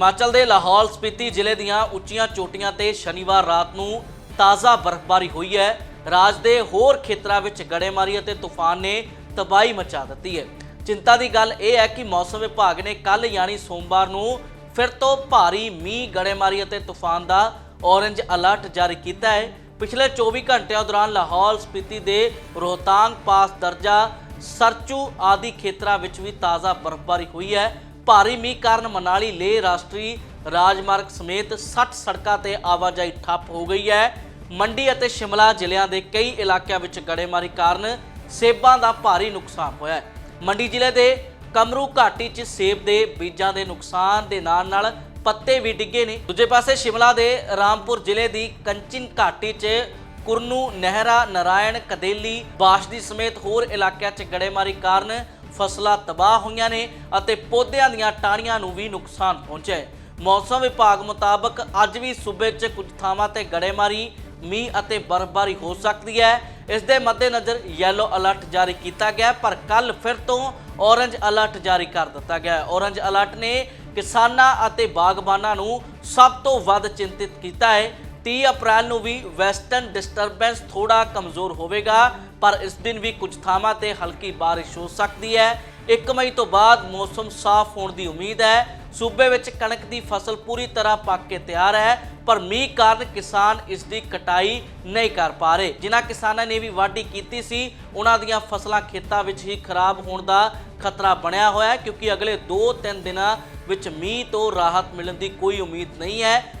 ਹਿਮਾਚਲ ਦੇ ਲਾਹੌਲ ਸਪੀਤੀ ਜ਼ਿਲ੍ਹੇ ਦੀਆਂ ਉੱਚੀਆਂ ਚੋਟੀਆਂ ਤੇ ਸ਼ਨੀਵਾਰ ਰਾਤ ਨੂੰ ਤਾਜ਼ਾ ਬਰਫ਼ਬਾਰੀ ਹੋਈ ਹੈ। ਰਾਜ ਦੇ ਹੋਰ ਖੇਤਰਾਂ ਵਿੱਚ ਗੜੇਮਾਰੀ ਅਤੇ ਤੂਫਾਨ ਨੇ ਤਬਾਹੀ ਮਚਾ ਦਿੱਤੀ ਹੈ। ਚਿੰਤਾ ਦੀ ਗੱਲ ਇਹ ਹੈ ਕਿ ਮੌਸਮ ਵਿਭਾਗ ਨੇ ਕੱਲ ਯਾਨੀ ਸੋਮਵਾਰ ਨੂੰ ਫਿਰ ਤੋਂ ਭਾਰੀ ਮੀਂਹ, ਗੜੇਮਾਰੀ ਅਤੇ ਤੂਫਾਨ ਦਾ ਔਰੰਜ ਅਲਰਟ ਜਾਰੀ ਕੀਤਾ ਹੈ। ਪਿਛਲੇ 24 ਘੰਟਿਆਂ ਦੌਰਾਨ ਲਾਹੌਲ ਸਪੀਤੀ ਦੇ ਰੋਹਤਾਂਗ ਪਾਸ ਦਰਜਾ, ਸਰਚੂ ਆਦਿ ਖੇਤਰਾਂ ਵਿੱਚ ਵੀ ਤਾਜ਼ਾ ਬਰਫ਼ਬਾਰੀ ਹੋਈ ਹੈ। ਭਾਰੀ ਮੀਂਹ ਕਾਰਨ ਮਨਾਲੀ ਲੇਹ ਰਾਸ਼ਟਰੀ ਰਾਜਮਾਰਗ ਸਮੇਤ 60 ਸੜਕਾਂ ਤੇ ਆਵਾਜਾਈ ਠੱਪ ਹੋ ਗਈ ਹੈ। ਮੰਡੀ ਅਤੇ ਸ਼ਿਮਲਾ ਜ਼ਿਲ੍ਹਿਆਂ ਦੇ ਕਈ ਇਲਾਕਿਆਂ ਵਿੱਚ ਗੜੇਮਾਰੀ ਕਾਰਨ ਸੇਬਾਂ ਦਾ ਭਾਰੀ ਨੁਕਸਾਨ ਹੋਇਆ ਹੈ। ਮੰਡੀ ਜ਼ਿਲ੍ਹੇ ਦੇ ਕਮਰੂ ਘਾਟੀ 'ਚ ਸੇਬ ਦੇ ਬੀਜਾਂ ਦੇ ਨੁਕਸਾਨ ਦੇ ਨਾਲ ਨਾਲ ਪੱਤੇ ਵੀ ਡਿੱਗੇ ਨੇ। ਦੂਜੇ ਪਾਸੇ ਸ਼ਿਮਲਾ ਦੇ ਰਾਮਪੁਰ ਜ਼ਿਲ੍ਹੇ ਦੀ ਕੰਚਨ ਘਾਟੀ 'ਚ ਕੁਰਨੂ, ਨਹਿਰਾ, ਨਰਾਇਣ, ਕਦੇਲੀ, ਬਾਸ਼ਦੀ ਸਮੇਤ ਹੋਰ ਇਲਾਕਿਆਂ 'ਚ ਗੜੇਮਾਰੀ ਕਾਰਨ ਫਸਲਾਂ ਤਬਾਹ ਹੋਈਆਂ ਨੇ ਅਤੇ ਪੌਦਿਆਂ ਦੀਆਂ ਟਾਹਣੀਆਂ ਨੂੰ ਵੀ ਨੁਕਸਾਨ ਪਹੁੰਚਿਆ ਹੈ। ਮੌਸਮ ਵਿਭਾਗ ਮੁਤਾਬਕ ਅੱਜ ਵੀ ਸੂਬੇ 'ਚ ਕੁਝ ਥਾਵਾਂ ਤੇ ਗੜੇਮਾਰੀ, ਮੀਂਹ ਅਤੇ ਬਰਫ਼ਬਾਰੀ ਹੋ ਸਕਦੀ ਹੈ। ਇਸ ਦੇ ਮੱਦੇਨਜ਼ਰ ਯੈਲੋ ਅਲਰਟ ਜਾਰੀ ਕੀਤਾ ਗਿਆ ਪਰ ਕੱਲ ਫਿਰ ਤੋਂ ਔਰੰਜ ਅਲਰਟ ਜਾਰੀ ਕਰ ਦਿੱਤਾ ਗਿਆ ਔਰੰਜ ਅਲਰਟ ਨੇ ਕਿਸਾਨਾਂ ਅਤੇ ਬਾਗਬਾਨਾਂ ਨੂੰ ਸਭ ਤੋਂ ਵੱਧ ਚਿੰਤਿਤ ਕੀਤਾ ਹੈ। 30 ਅਪ੍ਰੈਲ ਨੂੰ ਵੀ ਵੈਸਟਰਨ ਡਿਸਟਰਬੈਂਸ ਥੋੜਾ ਕਮਜ਼ੋਰ ਹੋਵੇਗਾ, ਪਰ ਇਸ ਦਿਨ ਵੀ ਕੁਝ ਥਾਵਾਂ ਤੇ ਹਲਕੀ ਬਾਰਿਸ਼ ਹੋ ਸਕਦੀ ਹੈ। 1 ਮਈ ਤੋਂ ਬਾਅਦ ਮੌਸਮ ਸਾਫ਼ ਹੋਣ ਦੀ ਉਮੀਦ ਹੈ। ਸੂਬੇ ਵਿੱਚ ਕਣਕ ਦੀ ਫਸਲ ਪੂਰੀ ਤਰ੍ਹਾਂ ਪੱਕ ਕੇ ਤਿਆਰ ਹੈ, ਪਰ ਮੀਂਹ ਕਾਰਨ ਕਿਸਾਨ ਇਸ ਦੀ ਕਟਾਈ ਨਹੀਂ ਕਰ ਪਾ ਰਹੇ। ਜਿਨ੍ਹਾਂ ਕਿਸਾਨਾਂ ਨੇ ਵੀ ਵਾਢੀ ਕੀਤੀ ਸੀ, ਉਹਨਾਂ ਦੀਆਂ ਫਸਲਾਂ ਖੇਤਾਂ ਵਿੱਚ ਹੀ ਖਰਾਬ ਹੋਣ ਦਾ ਖਤਰਾ ਬਣਿਆ ਹੋਇਆ ਹੈ, ਕਿਉਂਕਿ ਅਗਲੇ 2-3 ਦਿਨਾਂ ਵਿੱਚ ਮੀਂਹ ਤੋਂ ਰਾਹਤ ਮਿਲਣ ਦੀ ਕੋਈ ਉਮੀਦ ਨਹੀਂ ਹੈ।